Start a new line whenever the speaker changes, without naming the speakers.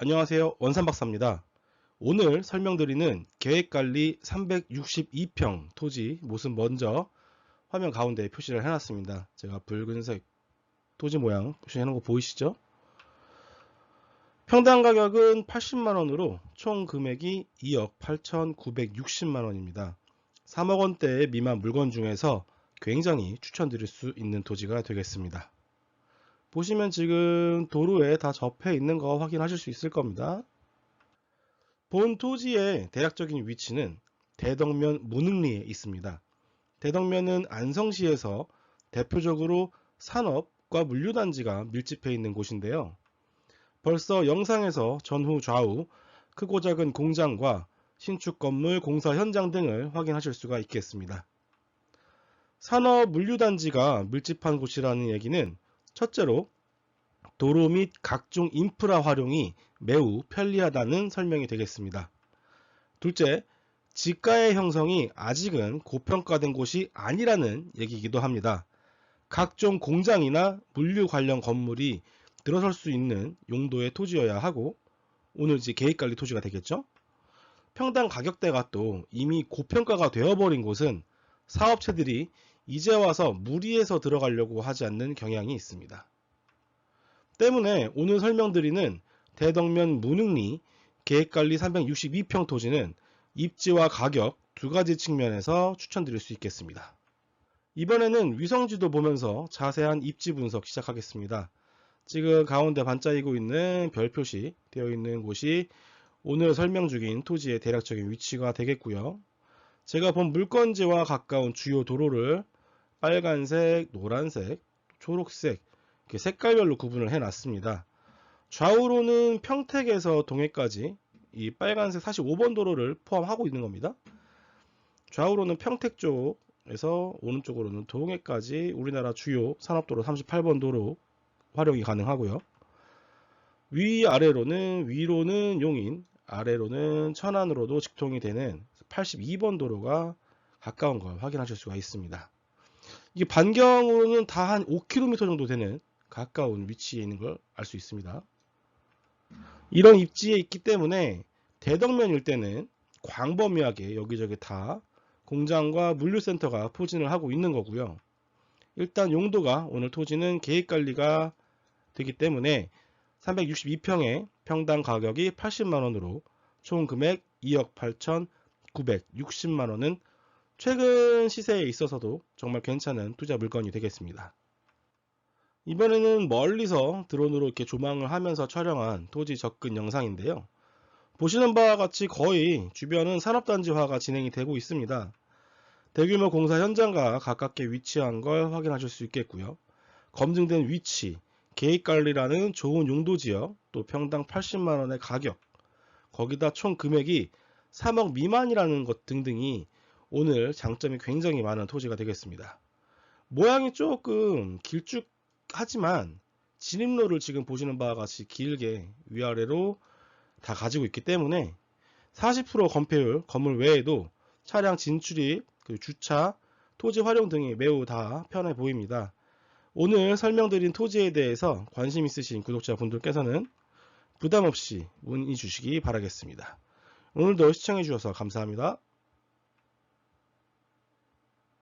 안녕하세요 원산박사입니다. 오늘 설명드리는 계획관리 362평 토지 모습 먼저 화면 가운데 표시를 해놨습니다. 제가 붉은색 토지 모양 표시해놓은 거 보이시죠? 평당 가격은 80만원으로 총 금액이 2억 8,960만원입니다. 3억원대 미만 물건 중에서 굉장히 추천드릴 수 있는 토지가 되겠습니다. 보시면 지금 도로에 다 접해 있는 거 확인하실 수 있을 겁니다. 본 토지의 대략적인 위치는 대덕면 문흥리에 있습니다. 대덕면은 안성시에서 대표적으로 산업과 물류단지가 밀집해 있는 곳인데요. 벌써 영상에서 전후 좌우 크고 작은 공장과 신축 건물 공사 현장 등을 확인하실 수가 있겠습니다. 산업 물류단지가 밀집한 곳이라는 얘기는 첫째로 도로 및 각종 인프라 활용이 매우 편리하다는 설명이 되겠습니다. 둘째, 지가의 형성이 아직은 고평가된 곳이 아니라는 얘기이기도 합니다. 각종 공장이나 물류 관련 건물이 들어설 수 있는 용도의 토지여야 하고 오늘 이제 계획관리 토지가 되겠죠. 평당 가격대가 또 이미 고평가가 되어버린 곳은 사업체들이 이제 와서 무리해서 들어가려고 하지 않는 경향이 있습니다. 때문에 오늘 설명드리는 대덕면 문흥리 계획관리 362평 토지는 입지와 가격 두 가지 측면에서 추천드릴 수 있겠습니다. 이번에는 위성지도 보면서 자세한 입지 분석 시작하겠습니다. 지금 가운데 반짝이고 있는 별 표시 되어 있는 곳이 오늘 설명 중인 토지의 대략적인 위치가 되겠고요. 제가 본 물건지와 가까운 주요 도로를 빨간색, 노란색, 초록색 색깔별로 구분을 해 놨습니다. 좌우로는 평택에서 동해까지 이 빨간색 45번 도로를 포함하고 있는 겁니다. 좌우로는 평택 쪽에서 오른쪽으로는 동해까지 우리나라 주요 산업도로 38번 도로 활용이 가능하고요. 위아래로는 위로는 용인, 아래로는 천안으로도 직통이 되는 82번 도로가 가까운 걸 확인하실 수가 있습니다. 이게 반경으로는 다 한 5km 정도 되는 가까운 위치에 있는 걸 알 수 있습니다. 이런 입지에 있기 때문에 대덕면일 때는 광범위하게 여기저기 다 공장과 물류센터가 포진을 하고 있는 거고요. 일단 용도가 오늘 토지는 계획관리가 되기 때문에 362평에 평당 가격이 80만원으로 총 금액 2억 8,960만원은 최근 시세에 있어서도 정말 괜찮은 투자 물건이 되겠습니다. 이번에는 멀리서 드론으로 이렇게 조망을 하면서 촬영한 토지 접근 영상인데요. 보시는 바와 같이 거의 주변은 산업단지화가 진행이 되고 있습니다. 대규모 공사 현장과 가깝게 위치한 걸 확인하실 수 있겠고요. 검증된 위치, 계획관리라는 좋은 용도지역, 또 평당 80만원의 가격, 거기다 총 금액이 3억 미만이라는 것 등등이 오늘 장점이 굉장히 많은 토지가 되겠습니다. 모양이 조금 길쭉 하지만 진입로를 지금 보시는 바와 같이 길게 위아래로 다 가지고 있기 때문에 40% 건폐율 건물 외에도 차량 진출입, 그 주차, 토지 활용 등이 매우 다 편해 보입니다. 오늘 설명드린 토지에 대해서 관심 있으신 구독자분들께서는 부담없이 문의 주시기 바라겠습니다. 오늘도 시청해 주셔서 감사합니다.